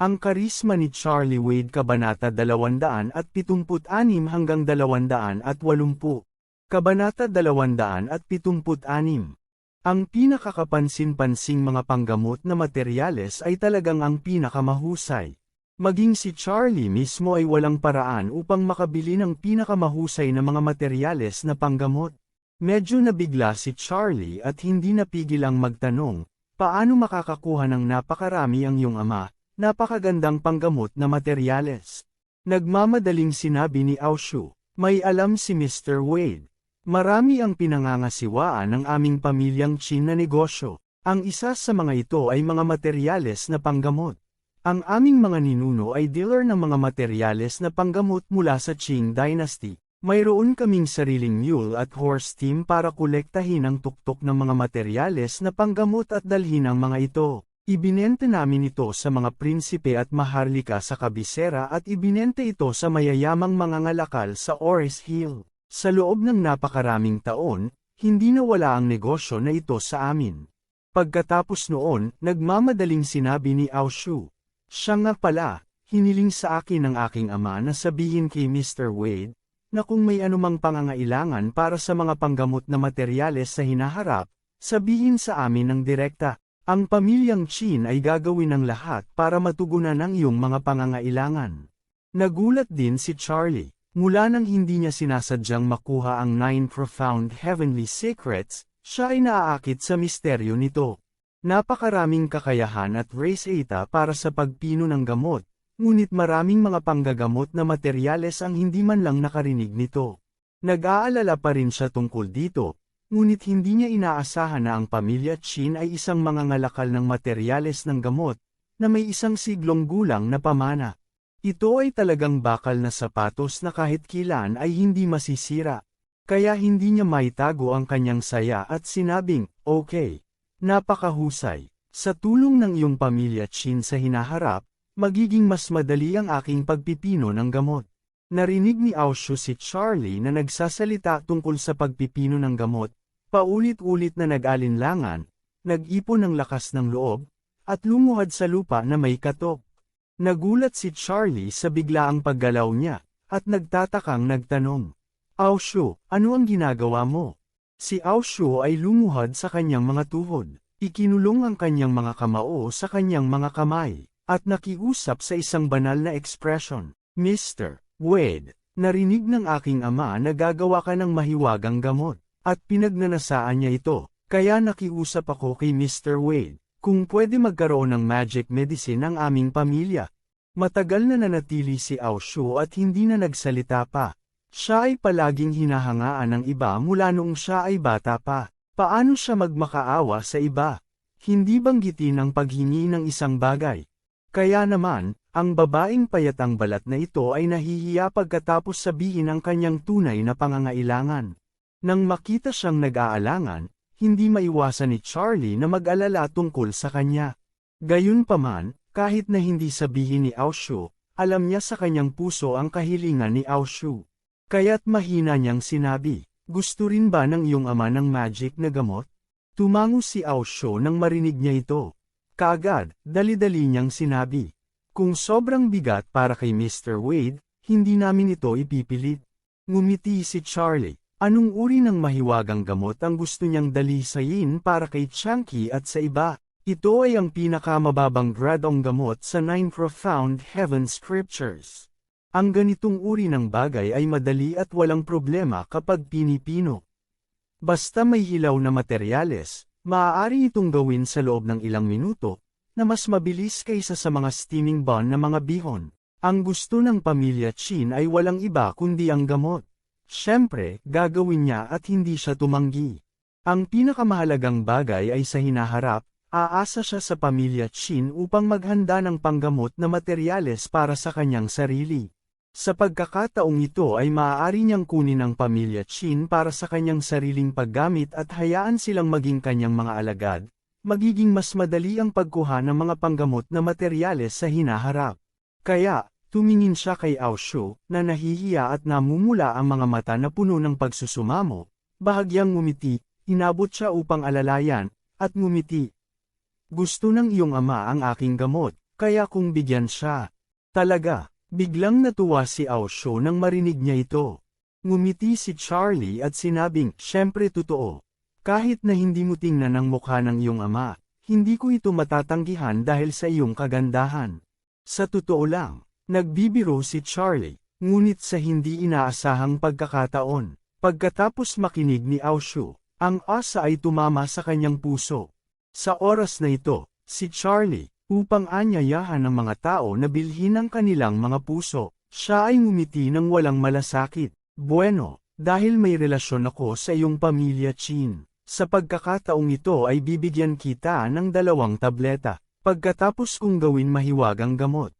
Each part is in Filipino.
Ang karisma ni Charlie Wade Kabanata 276 hanggang 280. Kabanata 276 Ang pinakakapansin-pansing mga panggamot na materyales ay talagang ang pinakamahusay. Maging si Charlie mismo ay walang paraan upang makabili ng pinakamahusay na mga materyales na panggamot. Medyo nabigla si Charlie at hindi napigil ang magtanong, paano makakakuha ng napakarami ang iyong ama, napakagandang panggamot na materyales. Nagmamadaling sinabi ni Aoshu, may alam si Mr. Wade. Marami ang pinangangasiwaan ng aming pamilyang Chin na negosyo. Ang isa sa mga ito ay mga materyales na panggamot. Ang aming mga ninuno ay dealer ng mga materyales na panggamot mula sa Qing Dynasty. Mayroon kaming sariling mule at horse team para kolektahin ang tuktok ng mga materyales na panggamot at dalhin ang mga ito. Ibinente namin ito sa mga prinsipe at maharlika sa kabisera at ibinente ito sa mayayamang mga ngalakal sa Ores Hill. Sa loob ng napakaraming taon, hindi nawala ang negosyo na ito sa amin. Pagkatapos noon, nagmamadaling sinabi ni Aoshu. Siya nga pala, hiniling sa akin ng aking ama na sabihin kay Mr. Wade, na kung may anumang pangangailangan para sa mga panggamot na materyales sa hinaharap, sabihin sa amin ng direkta. Ang pamilyang Chin ay gagawin ng lahat para matugunan ang iyong mga pangangailangan. Nagulat din si Charlie, mula nang hindi niya sinasadyang makuha ang Nine Profound Heavenly Secrets, siya ay naaakit sa misteryo nito. Napakaraming kakayahan at race eta para sa pagpino ng gamot, ngunit maraming mga panggagamot na materyales ang hindi man lang nakarinig nito. Nag-aalala pa rin siya tungkol dito, Ngunit hindi niya inaasahan na ang pamilya Chin ay isang mga ngalakal ng materyales ng gamot, na may isang siglong gulang na pamana. Ito ay talagang bakal na sapatos na kahit kilan ay hindi masisira. Kaya hindi niya maitago ang kanyang saya at sinabing, okay, napakahusay. Sa tulong ng iyong pamilya Chin sa hinaharap, magiging mas madali ang aking pagpipino ng gamot. Narinig ni Aoshu si Charlie na nagsasalita tungkol sa pagpipino ng gamot, Paulit-ulit na nag-alinlangan, nag-ipon ng lakas ng loob, at lumuhad sa lupa na may katok. Nagulat si Charlie sa biglaang paggalaw niya, at nagtatakang nagtanong. Aoshu, ano ang ginagawa mo? Si Aoshu ay lumuhad sa kanyang mga tuhod, ikinulong ang kanyang mga kamao sa kanyang mga kamay, at nakiusap sa isang banal na ekspresyon. Mr. Wade, narinig ng aking ama na gagawa ka ng mahiwagang gamot. At pinagnanasaan niya ito, kaya nakiusap ako kay Mr. Wade, kung pwede magkaroon ng magic medicine ang aming pamilya. Matagal na nanatili si Aoshu at hindi na nagsalita pa. Siya ay palaging hinahangaan ng iba mula noong siya ay bata pa. Paano siya magmakaawa sa iba? Hindi banggitin ang paghingi ng isang bagay. Kaya naman, ang babaeng payatang balat na ito ay nahihiya pagkatapos sabihin ang kanyang tunay na pangangailangan. Nang makita siyang nag-aalangan, hindi maiwasan ni Charlie na mag-alala tungkol sa kanya. Gayunpaman, kahit na hindi sabihin ni Aoshu, alam niya sa kanyang puso ang kahilingan ni Aoshu. Kaya't mahina niyang sinabi, gusto rin ba ng iyong ama ng magic na gamot? Tumango si Aoshu nang marinig niya ito. Kaagad, dali-dali niyang sinabi, kung sobrang bigat para kay Mr. Wade, hindi namin ito ipipilit. Ngumiti si Charlie. Anong uri ng mahiwagang gamot ang gusto niyang dalisayin para kay Chunky at sa iba? Ito ay ang pinakamababang gradong gamot sa Nine Profound Heaven Scriptures. Ang ganitong uri ng bagay ay madali at walang problema kapag pinipino. Basta may hilaw na materyales, maaari itong gawin sa loob ng ilang minuto, na mas mabilis kaysa sa mga steaming bun na mga bihon. Ang gusto ng pamilya Chin ay walang iba kundi ang gamot. Siyempre, gagawin niya at hindi siya tumanggi. Ang pinakamahalagang bagay ay sa hinaharap, Aasa siya sa pamilya Chin upang maghanda ng panggamot na materyales para sa kanyang sarili. Sa pagkakataong ito ay maaari niyang kunin ang pamilya Chin para sa kanyang sariling paggamit at hayaan silang maging kanyang mga alagad, magiging mas madali ang pagkuha ng mga panggamot na materyales sa hinaharap. Kaya, tumingin siya kay Aoshu, na nahihiya at namumula ang mga mata na puno ng pagsusumamo, bahagyang ngumiti, inabot siya upang alalayan, at ngumiti. Gusto ng iyong ama ang aking gamot, kaya kung bigyan siya. Talaga, biglang natuwa si Aosho nang marinig niya ito. Ngumiti si Charlie at sinabing, syempre totoo. Kahit na hindi mo tingnan ang mukha ng iyong ama, hindi ko ito matatanggihan dahil sa iyong kagandahan. Sa totoo lang, nagbibiro si Charlie, ngunit sa hindi inaasahang pagkakataon. Pagkatapos makinig ni Aosho, ang asa ay tumama sa kanyang puso. Sa oras na ito, si Charlie, upang anyayahan ng mga tao na bilhin ang kanilang mga puso, siya ay ngumiti ng walang malasakit. Bueno, dahil may relasyon ako sa iyong pamilya Chin, sa pagkakataong ito ay bibigyan kita ng dalawang tableta, pagkatapos kong gawin mahiwagang gamot.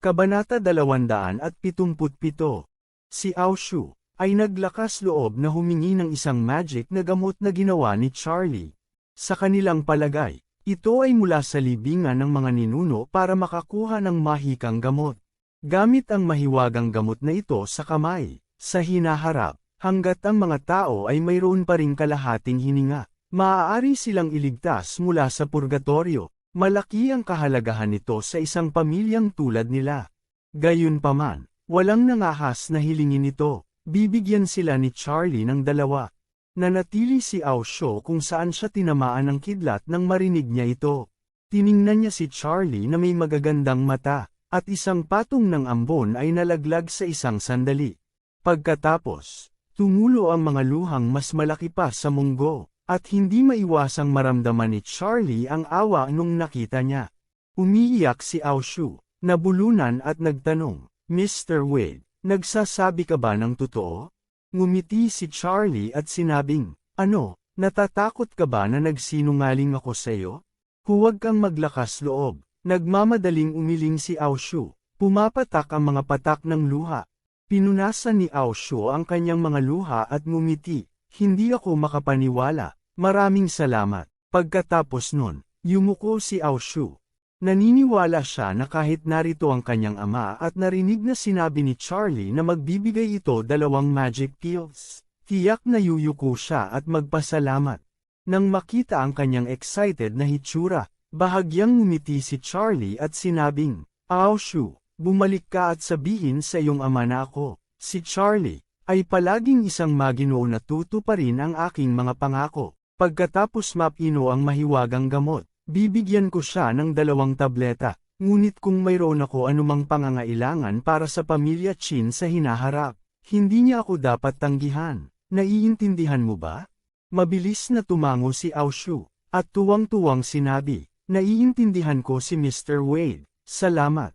Kabanata 277 Si Aoshu, ay naglakas loob na humingi ng isang magic na gamot na ginawa ni Charlie. Sa kanilang palagay, ito ay mula sa libingan ng mga ninuno para makakuha ng mahikang gamot. Gamit ang mahiwagang gamot na ito sa kamay, sa hinaharap, hanggat ang mga tao ay mayroon pa ring kalahating hininga, maaari silang iligtas mula sa purgatorio. Malaki ang kahalagahan nito sa isang pamilyang tulad nila. Gayunpaman, walang nangahas na hilingin ito, bibigyan sila ni Charlie ng dalawa. Nanatili si Aosho kung saan siya tinamaan ng kidlat nang marinig niya ito. Tiningnan niya si Charlie na may magagandang mata, at isang patong ng ambon ay nalaglag sa isang sandali. Pagkatapos, tumulo ang mga luhang mas malaki pa sa munggo, at hindi maiwasang maramdaman ni Charlie ang awa nung nakita niya. Umiiyak si Aoshu, nabulunan at nagtanong, Mr. Wade, nagsasabi ka ba ng totoo? Ngumiti si Charlie at sinabing, Ano, natatakot ka ba na nagsinungaling ako sa iyo? Huwag kang maglakas loob. Nagmamadaling umiling si Aoshu. Pumapatak ang mga patak ng luha. Pinunasan ni Aoshu ang kanyang mga luha at ngumiti. Hindi ako makapaniwala. Maraming salamat. Pagkatapos nun, yumuko si Aoshu. Naniniwala siya na kahit narito ang kanyang ama at narinig na sinabi ni Charlie na magbibigay ito dalawang magic pills, tiyak na yuyuko siya at magpasalamat. Nang makita ang kanyang excited na hitsura, bahagyang ngumiti si Charlie at sinabing, Aoshu, bumalik ka at sabihin sa iyong ama na ako, si Charlie, ay palaging isang maginoo na tuto pa rin ang aking mga pangako. Pagkatapos mapino ang mahiwagang gamot, Bibigyan ko siya ng dalawang tableta, ngunit kung mayroon ako anumang pangangailangan para sa pamilya Chin sa hinaharap, hindi niya ako dapat tanggihan. Naiintindihan mo ba? Mabilis na tumango si Aoshu, at tuwang-tuwang sinabi, Naiintindihan ko si Mr. Wade, salamat.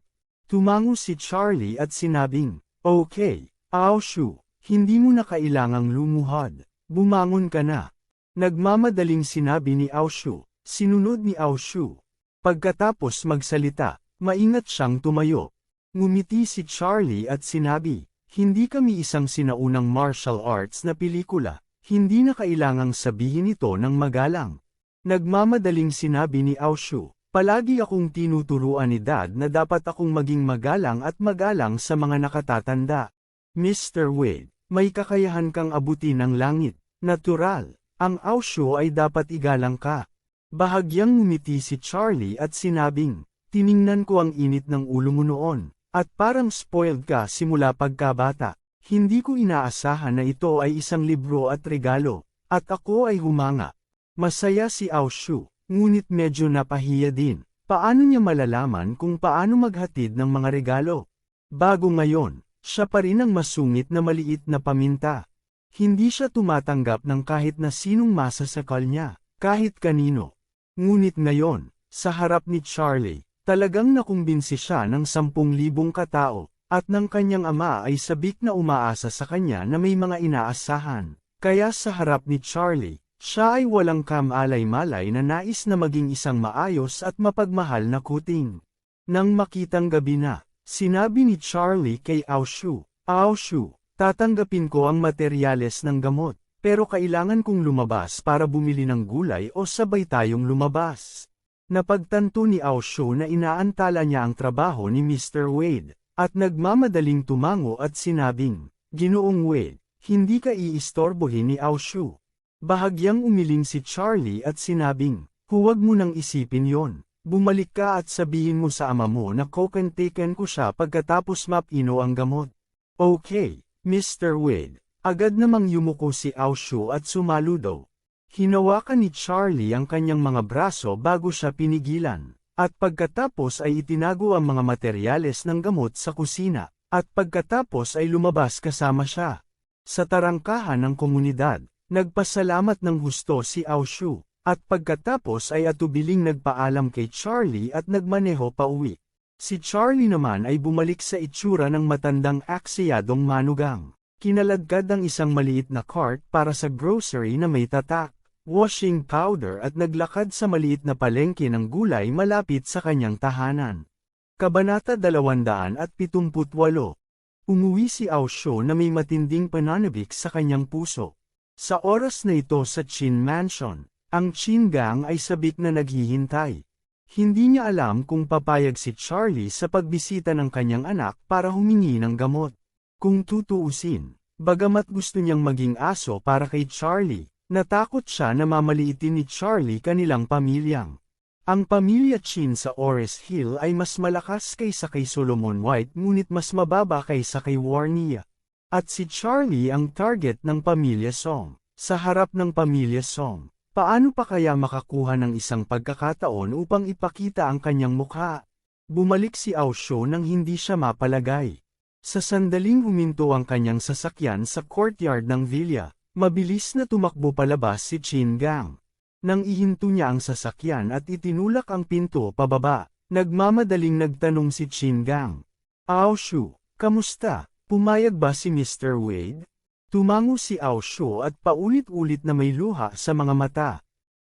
Tumango si Charlie at sinabing, Okay, Aoshu, hindi mo na kailangang lumuhod, bumangon ka na. Nagmamadaling sinabi ni Aoshu, Sinunod ni Aoshu. Pagkatapos magsalita, maingat siyang tumayo. Ngumiti si Charlie at sinabi, hindi kami isang sinaunang martial arts na pelikula, hindi na kailangang sabihin ito ng magalang. Nagmamadaling sinabi ni Aoshu, palagi akong tinuturuan ni Dad na dapat akong maging magalang at magalang sa mga nakatatanda. Mr. Wade, may kakayahan kang abutin ang langit, natural, ang Aoshu ay dapat igalang ka. Bahagyang ngumiti si Charlie at sinabing, tiningnan ko ang init ng ulo mo noon, at parang spoiled ka simula pagkabata. Hindi ko inaasahan na ito ay isang libro at regalo, at ako ay humanga. Masaya si Aoshu, ngunit medyo napahiya din. Paano niya malalaman kung paano maghatid ng mga regalo? Bago ngayon, siya pa rin ang masungit na maliit na paminta. Hindi siya tumatanggap ng kahit na sinong masasakal niya, kahit kanino. Ngunit ngayon, sa harap ni Charlie, talagang nakumbinsi siya ng sampung libong katao, at ng kanyang ama ay sabik na umaasa sa kanya na may mga inaasahan. Kaya sa harap ni Charlie, Siya ay walang kamalay-malay na nais na maging isang maayos at mapagmahal na kuting. Nang makitang gabi na, sinabi ni Charlie kay Aoshu, Aoshu, tatanggapin ko ang materyales ng gamot, pero kailangan kong lumabas para bumili ng gulay o sabay tayong lumabas. Napagtanto ni Aoshu na inaantala niya ang trabaho ni Mr. Wade, at nagmamadaling tumango at sinabing, Ginoong Wade, hindi ka iistorbohin ni Aoshu. Bahagyang umiling si Charlie at sinabing, huwag mo nang isipin yon. Bumalik ka at sabihin mo sa ama mo na kokentaken ko siya pagkatapos mapino ang gamot. Okay, Mr. Wade. Agad namang yumuko si Aoshu at sumaludo. Hinawakan ni Charlie ang kanyang mga braso bago siya pinigilan. At pagkatapos ay itinago ang mga materyales ng gamot sa kusina. At pagkatapos ay lumabas kasama siya. Sa tarangkahan ng komunidad, nagpasalamat ng husto si Aoshu. At pagkatapos ay atubiling nagpaalam kay Charlie at nagmaneho pa uwi. Si Charlie naman ay bumalik sa itsura ng matandang aksiyadong manugang. Kinaladkad ang isang maliit na cart para sa grocery na may tatak, washing powder at naglakad sa maliit na palengke ng gulay malapit sa kanyang tahanan. Kabanata 278 Umuwi si Aosho na may matinding pananabik sa kanyang puso. Sa oras na ito sa Chin Mansion, ang Chin Gang ay sabik na naghihintay. Hindi niya alam kung papayag si Charlie sa pagbisita ng kanyang anak para humingi ng gamot. Kung tutuusin, bagamat gusto niyang maging aso para kay Charlie, natakot siya na mamaliitin ni Charlie kanilang pamilyang. Ang pamilya Chin sa Ores Hill ay mas malakas kaysa kay Solomon White ngunit mas mababa kaysa kay Warnia. At si Charlie ang target ng pamilya Song. Sa harap ng pamilya Song, paano pa kaya makakuha ng isang pagkakataon upang ipakita ang kanyang mukha? Bumalik si Aosho nang hindi siya mapalagay. Sa sandaling huminto ang kanyang sasakyan sa courtyard ng villa, mabilis na tumakbo palabas si Chin Gang. Nang ihinto niya ang sasakyan at itinulak ang pinto pababa, nagmamadaling nagtanong si Chin Gang. Aoshu, kamusta? Pumayag ba si Mr. Wade? Tumango si Aoshu at paulit-ulit na may luha sa mga mata.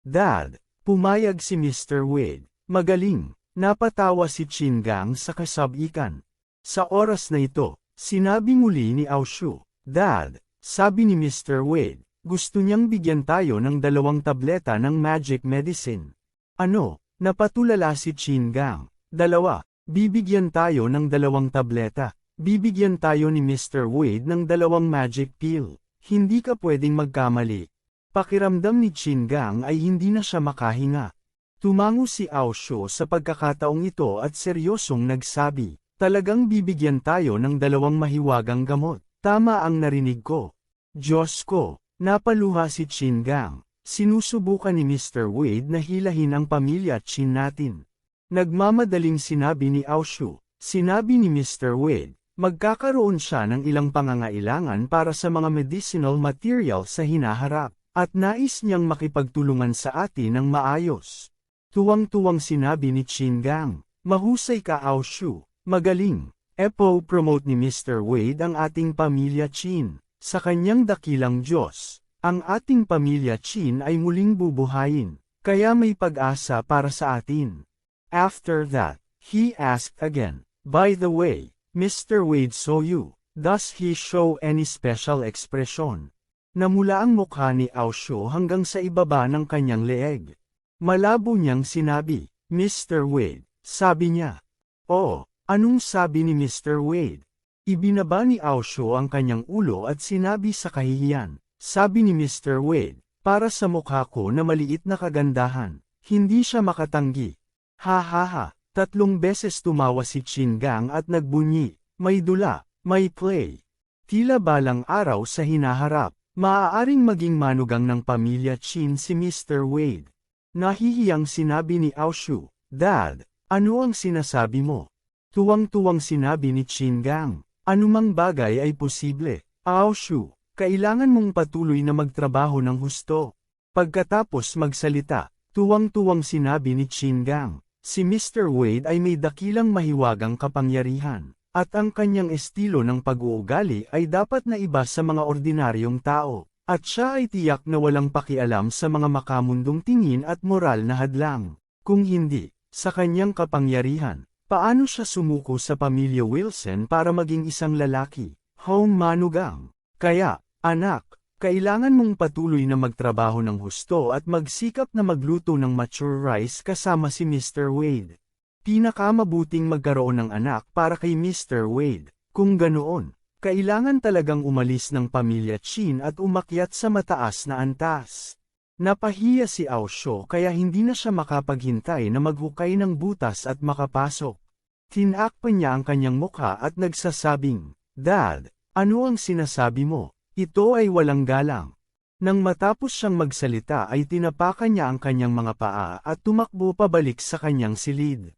Dad, pumayag si Mr. Wade. Magaling, napatawa si Chin Gang sa kasabikan. Sa oras na ito, sinabi muli ni Aoshu, Dad, sabi ni Mr. Wade, gusto niyang bigyan tayo ng dalawang tableta ng magic medicine. Ano, napatulala si Chin Gang. Dalawa, bibigyan tayo ng dalawang tableta. Bibigyan tayo ni Mr. Wade ng dalawang magic pill. Hindi ka pwedeng magkamali. Pakiramdam ni Chin Gang ay hindi na siya makahinga. Tumango si Aosho sa pagkakataong ito at seryosong nagsabi, talagang bibigyan tayo ng dalawang mahiwagang gamot. Tama ang narinig ko. Diyos ko, Napaluha si Chin Gang. Sinusubukan ni Mr. Wade na hilahin ang pamilya Chin natin. Nagmamadaling sinabi ni Aoshu, sinabi ni Mr. Wade, magkakaroon siya ng ilang pangangailangan para sa mga medicinal material sa hinaharap, at nais niyang makipagtulungan sa atin ng maayos. Tuwang-tuwang sinabi ni Chin Gang, mahusay ka Aoshu, magaling. Epo promote ni Mr. Wade ang ating pamilya Chin. Sa kanyang dakilang Diyos, ang ating pamilya Chin ay muling bubuhayin, kaya may pag-asa para sa atin. After that, he asked again, By the way, Mr. Wade saw you, does he show any special expression? Namula ang mukha ni Aosho hanggang sa ibaba ng kanyang leeg. Malabo niyang sinabi, Mr. Wade, sabi niya. Oh, anong sabi ni Mr. Wade? Ibinaba ni Aosho ang kanyang ulo at sinabi sa kahihiyan, sabi ni Mr. Wade, para sa mukha ko na maliit na kagandahan, hindi siya makatanggi. Ha ha ha, tatlong beses tumawa si Chingang at nagbunyi, may dula, may play. Tila balang araw sa hinaharap, maaaring maging manugang ng pamilya Chin si Mr. Wade. Nahihiyang sinabi ni Aoshu, Dad, ano ang sinasabi mo? Tuwang-tuwang sinabi ni Chingang, Anumang bagay ay posible. Aoshu, kailangan mong patuloy na magtrabaho ng husto. Pagkatapos magsalita, tuwang-tuwang sinabi ni Chingang, si Mr. Wade ay may dakilang mahiwagang kapangyarihan, at ang kanyang estilo ng pag-uugali ay dapat na iba sa mga ordinaryong tao. At siya ay tiyak na walang pakialam sa mga makamundong tingin at moral na hadlang. Kung hindi, sa kanyang kapangyarihan, paano siya sumuko sa pamilya Wilson para maging isang lalaki? Home manugang. Kaya, anak, kailangan mong patuloy na magtrabaho ng husto at magsikap na magluto ng mature rice kasama si Mr. Wade. Pinakamabuting magkaroon ng anak para kay Mr. Wade. Kung ganoon, kailangan talagang umalis ng pamilya Chin at umakyat sa mataas na antas. Napahiya si Aosho kaya hindi na siya makapaghintay na maghukay ng butas at makapasok. Tinakpa niya ang kanyang mukha at nagsasabing, Dad, ano ang sinasabi mo? Ito ay walang galang. Nang matapos siyang magsalita ay tinapakan niya ang kanyang mga paa at tumakbo pabalik sa kanyang silid.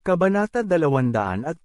Kabanata 270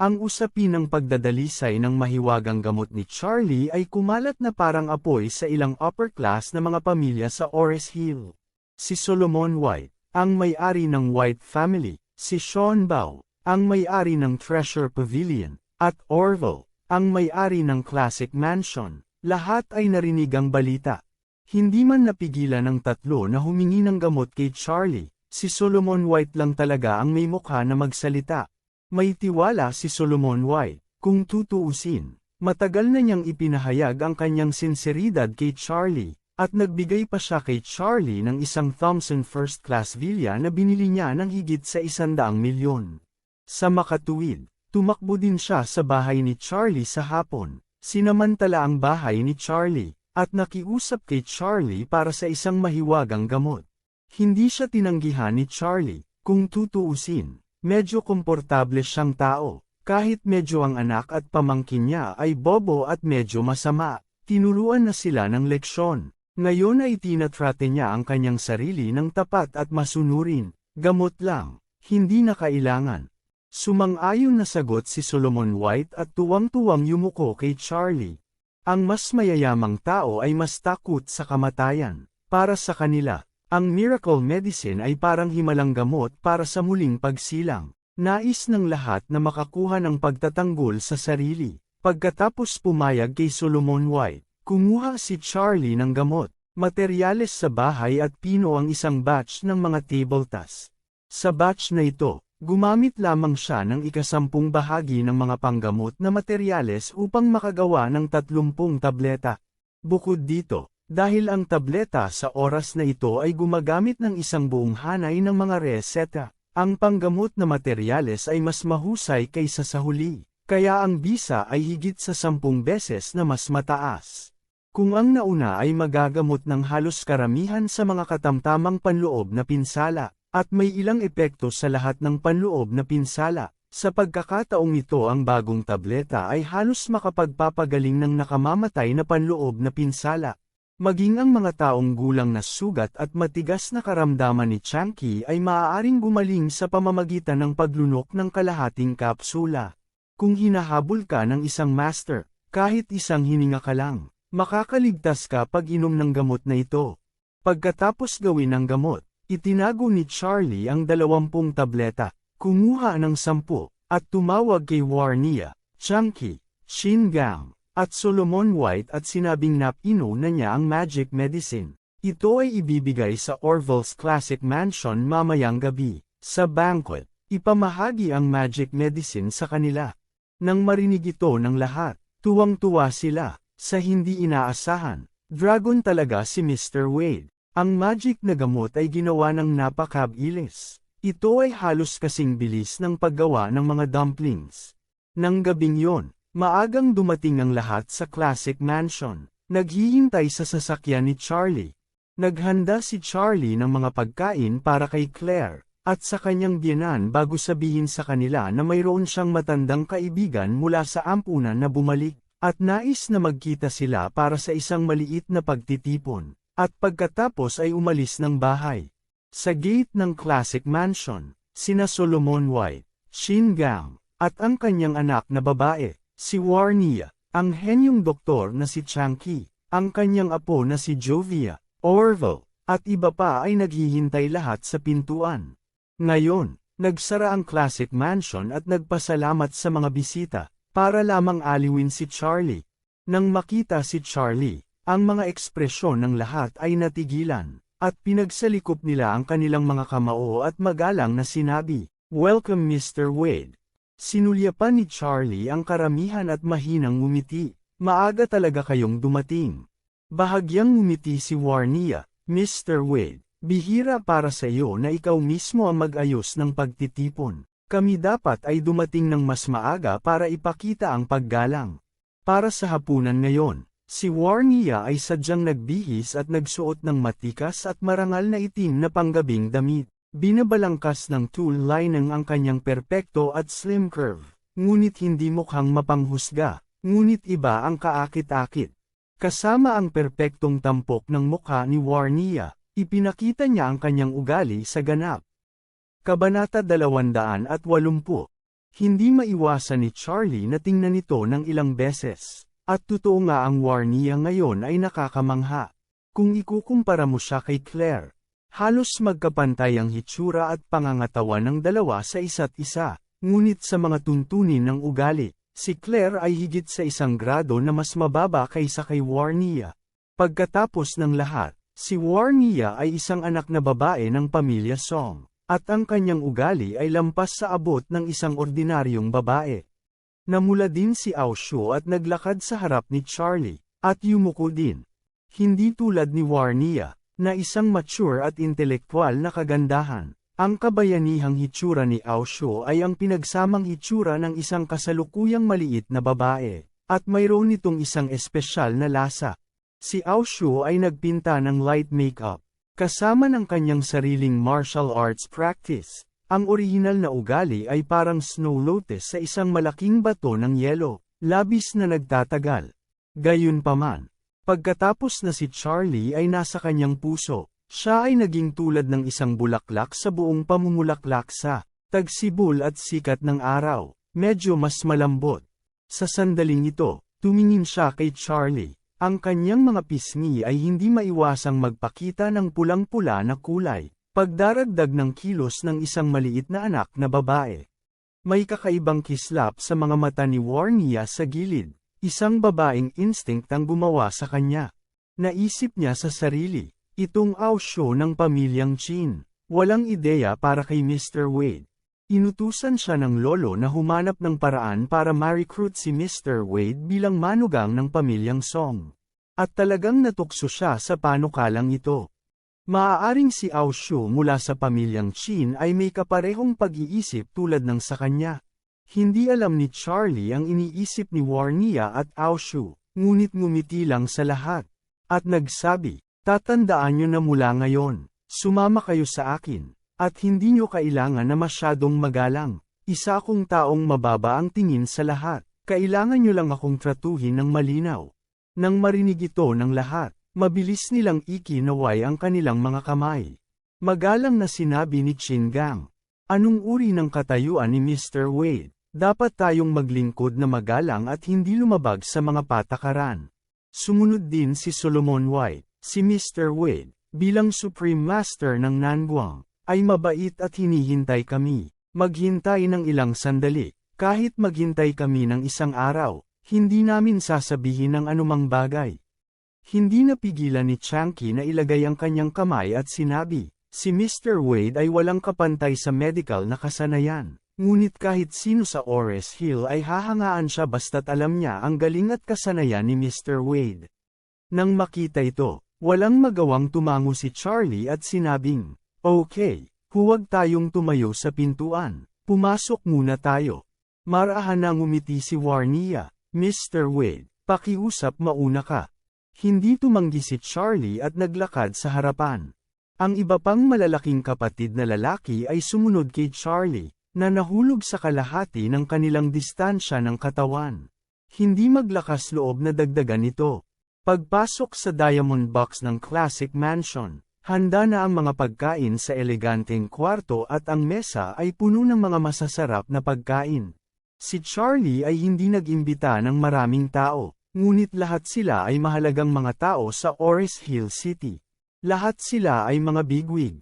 Ang usapin ng pagdadalisay ng mahiwagang gamot ni Charlie ay kumalat na parang apoy sa ilang upper class na mga pamilya sa Ores Hill. Si Solomon White, ang may-ari ng White family, si Sean Bao, ang may-ari ng Treasure Pavilion, at Orville, ang may-ari ng Classic Mansion, lahat ay narinig ang balita. Hindi man napigilan ng tatlo na humingi ng gamot kay Charlie, si Solomon White lang talaga ang may mukha na magsalita. May tiwala si Solomon White, kung tutuusin. Matagal na niyang ipinahayag ang kanyang sinseridad kay Charlie, at nagbigay pa siya kay Charlie ng isang Thompson First Class Villa na binili niya ng higit sa isandaang milyon. Sa makatuwid, tumakbo din siya sa bahay ni Charlie sa hapon, sinamantala ang bahay ni Charlie, at nakiusap kay Charlie para sa isang mahiwagang gamot. Hindi siya tinanggihan ni Charlie, kung tutuusin. Medyo komportable siyang tao, kahit medyo ang anak at pamangkin niya ay bobo at medyo masama. Tinuruan na sila ng leksyon. Ngayon ay tinatrate niya ang kanyang sarili ng tapat at masunurin. Gamot lang, hindi na kailangan. Sumang-ayon na sagot si Solomon White at tuwang-tuwang yumuko kay Charlie. Ang mas mayayamang tao ay mas takot sa kamatayan. Para sa kanila, ang miracle medicine ay parang himalang gamot para sa muling pagsilang. Nais ng lahat na makakuha ng pagtatanggol sa sarili. Pagkatapos pumayag kay Solomon White, kumuha si Charlie ng gamot, materyales sa bahay at pino ang isang batch ng mga tabletas. Sa batch na ito, gumamit lamang siya ng ikasampung bahagi ng mga panggamot na materyales upang makagawa ng tatlumpung tableta. Bukod dito, dahil ang tableta sa oras na ito ay gumagamit ng isang buong hanay ng mga reseta, ang panggamot na materyales ay mas mahusay kaysa sa huli, kaya ang bisa ay higit sa sampung beses na mas mataas. Kung ang nauna ay magagamot ng halos karamihan sa mga katamtamang panloob na pinsala, at may ilang epekto sa lahat ng panloob na pinsala, sa pagkakataong ito ang bagong tableta ay halos makapagpapagaling ng nakamamatay na panloob na pinsala, Maging ang mga taong gulang na sugat at matigas na karamdaman ni Chunky ay maaaring gumaling sa pamamagitan ng paglunok ng kalahating kapsula. Kung hinahabol ka ng isang master, kahit isang hininga ka lang, makakaligtas ka pag inom ng gamot na ito. Pagkatapos gawin ang gamot, itinago ni Charlie ang dalawampung tableta, kumuha ng sampu, at tumawag kay Warnia, Chunky, Shingang, at Solomon White at sinabing napino na niya ang magic medicine. Ito ay ibibigay sa Orville's Classic Mansion mamayang gabi. Sa banquet, ipamahagi ang magic medicine sa kanila. Nang marinig ito ng lahat, tuwang-tuwa sila, sa hindi inaasahan. Dragon talaga si Mr. Wade. Ang magic na gamot ay ginawa ng napakabilis. Ito ay halos kasing bilis ng paggawa ng mga dumplings. Nang gabing yon, Maagang dumating ang lahat sa Classic Mansion. Naghihintay sa sasakyan ni Charlie. Naghanda si Charlie ng mga pagkain para kay Claire, at sa kanyang biyanan bago sabihin sa kanila na mayroon siyang matandang kaibigan mula sa ampunan na bumalik, at nais na magkita sila para sa isang maliit na pagtitipon, at pagkatapos ay umalis ng bahay. Sa gate ng Classic Mansion, sina Solomon White, Shin Gang, at ang kanyang anak na babae, Si Warnia, ang henyong doktor na si Chunky, ang kanyang apo na si Jovia, Orville, at iba pa ay naghihintay lahat sa pintuan. Ngayon, nagsara ang Classic Mansion at nagpasalamat sa mga bisita, para lamang aliwin si Charlie. Nang makita si Charlie, ang mga ekspresyon ng lahat ay natigilan, at pinagsalikop nila ang kanilang mga kamao at magalang na sinabi, Welcome Mr. Wade. Sinulyapan ni Charlie ang karamihan at mahinang ngumiti, maaga talaga kayong dumating. Bahagyang ngumiti si Warnia, Mr. Wade, bihira para sa iyo na ikaw mismo ang mag-ayos ng pagtitipon. Kami dapat ay dumating ng mas maaga para ipakita ang paggalang. Para sa hapunan ngayon, si Warnia ay sadyang nagbihis at nagsuot ng matikas at marangal na itim na panggabing damit. Binabalangkas ng tool lining ang kanyang perpekto at slim curve, ngunit hindi mukhang mapanghusga, ngunit iba ang kaakit-akit. Kasama ang perpektong tampok ng mukha ni Warnia, ipinakita niya ang kanyang ugali sa ganap. Kabanata 280 Hindi maiwasan ni Charlie na tingnan ito ng ilang beses. At totoo nga ang Warnia ngayon ay nakakamangha. Kung ikukumpara mo siya kay Claire, halos magkapantay ang hitsura at pangangatawan ng dalawa sa isa't isa. Ngunit sa mga tuntunin ng ugali, si Claire ay higit sa isang grado na mas mababa kaysa kay Warnia. Pagkatapos ng lahat, si Warnia ay isang anak na babae ng pamilya Song at ang kanyang ugali ay lampas sa abot ng isang ordinaryong babae. Namula din si Aosho at naglakad sa harap ni Charlie, at yumuko din. Hindi tulad ni Warnia, na isang mature at intelektual na kagandahan. Ang kabayanihang hitsura ni Aosho ay ang pinagsamang hitsura ng isang kasalukuyang maliit na babae, at mayroon nitong isang espesyal na lasa. Si Aosho ay nagpinta ng light makeup, Kasama ng kanyang sariling martial arts practice, ang orihinal na ugali ay parang snow lotus sa isang malaking bato ng yelo, labis na nagtatagal. Gayunpaman, pagkatapos na si Charlie ay nasa kanyang puso, siya ay naging tulad ng isang bulaklak sa buong pamumulaklak sa tagsibol at sikat ng araw, medyo mas malambot. Sa sandaling ito, tumingin siya kay Charlie. Ang kanyang mga pisngi ay hindi maiwasang magpakita ng pulang-pula na kulay, pagdaragdag ng kilos ng isang maliit na anak na babae. May kakaibang kislap sa mga mata ni Warnia sa gilid, isang babaeng instinct ang gumawa sa kanya. Naisip niya sa sarili, itong ausyo ng pamilyang Chin, walang ideya para kay Mr. Wade. Inutusan siya ng lolo na humanap ng paraan para ma-recruit si Mr. Wade bilang manugang ng pamilyang Song. At talagang natukso siya sa panukalang ito. Maaaring si Ao mula sa pamilyang Chin ay may kaparehong pag-iisip tulad ng sa kanya. Hindi alam ni Charlie ang iniisip ni Warnia at Ao ngunit ngumiti lang sa lahat. At nagsabi, tatandaan nyo na mula ngayon, sumama kayo sa akin. At hindi nyo kailangan na masyadong magalang. Isa akong taong mababa ang tingin sa lahat. Kailangan nyo lang akong tratuhin ng malinaw. Nang marinig ito ng lahat, mabilis nilang ikinaway ang kanilang mga kamay. Magalang na sinabi ni Chin Gang. Anong uri ng katayuan ni Mr. Wade? Dapat tayong maglingkod na magalang at hindi lumabag sa mga patakaran. Sumunod din si Solomon White, si Mr. Wade, bilang Supreme Master ng Nanguang ay mabait at hinihintay kami. Maghintay ng ilang sandali, kahit maghintay kami ng isang araw, hindi namin sasabihin ng anumang bagay. Hindi napigilan ni Chanky na ilagay ang kanyang kamay at sinabi, si Mr. Wade ay walang kapantay sa medical na kasanayan. Ngunit kahit sino sa Ores Hill ay hahangaan siya basta't alam niya ang galing at kasanayan ni Mr. Wade. Nang makita ito, walang magawang tumango si Charlie at sinabing, Okay, huwag tayong tumayo sa pintuan. Pumasok muna tayo. Marahan na ngumiti si Warnia. Mr. Wade, pakiusap mauna ka. Hindi tumanggi si Charlie at naglakad sa harapan. Ang iba pang malalaking kapatid na lalaki ay sumunod kay Charlie, na nahulog sa kalahati ng kanilang distansya ng katawan. Hindi maglakas loob na dagdagan ito. Pagpasok sa Diamond Box ng Classic Mansion, Handa na ang mga pagkain sa eleganteng kwarto at ang mesa ay puno ng mga masasarap na pagkain. Si Charlie ay hindi nag-imbita ng maraming tao, ngunit lahat sila ay mahalagang mga tao sa Oris Hill City. Lahat sila ay mga bigwig.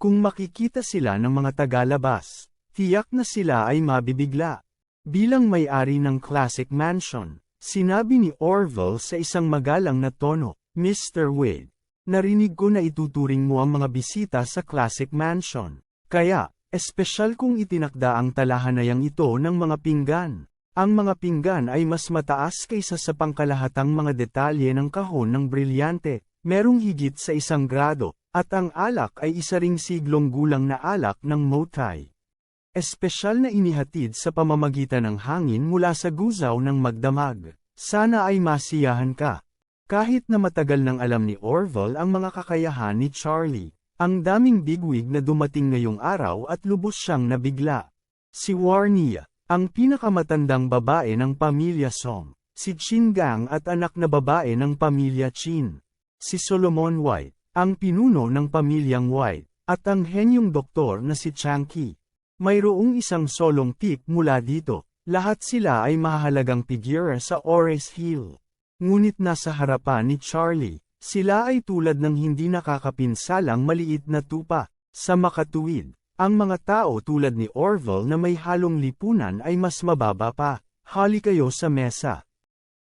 Kung makikita sila ng mga tagalabas, tiyak na sila ay mabibigla. Bilang may-ari ng Classic Mansion, Sinabi ni Orville sa isang magalang na tono, Mr. Wade, narinig ko na ituturing mo ang mga bisita sa Classic Mansion. Kaya, espesyal kung itinakda ang talahanayang ito ng mga pinggan. Ang mga pinggan ay mas mataas kaysa sa pangkalahatang mga detalye ng kahon ng brilyante, merong higit sa isang grado, at ang alak ay isa ring siglong gulang na alak ng Motai. Espesyal na inihatid sa pamamagitan ng hangin mula sa guzaw ng magdamag. Sana ay masiyahan ka. Kahit na matagal nang alam ni Orville ang mga kakayahan ni Charlie, ang daming bigwig na dumating ngayong araw at lubos siyang nabigla. Si Warnia, ang pinakamatandang babae ng pamilya Song, si Chin Gang at anak na babae ng pamilya Chin. Si Solomon White, ang pinuno ng pamilyang White, at ang henyong doktor na si Changki. Mayroong isang solong tip mula dito, lahat sila ay mahalagang figure sa Ores Hill. Ngunit nasa harapan ni Charlie, sila ay tulad ng hindi nakakapinsalang maliit na tupa. Sa makatuwid, ang mga tao tulad ni Orville na may halong lipunan ay mas mababa pa. Hali kayo sa mesa.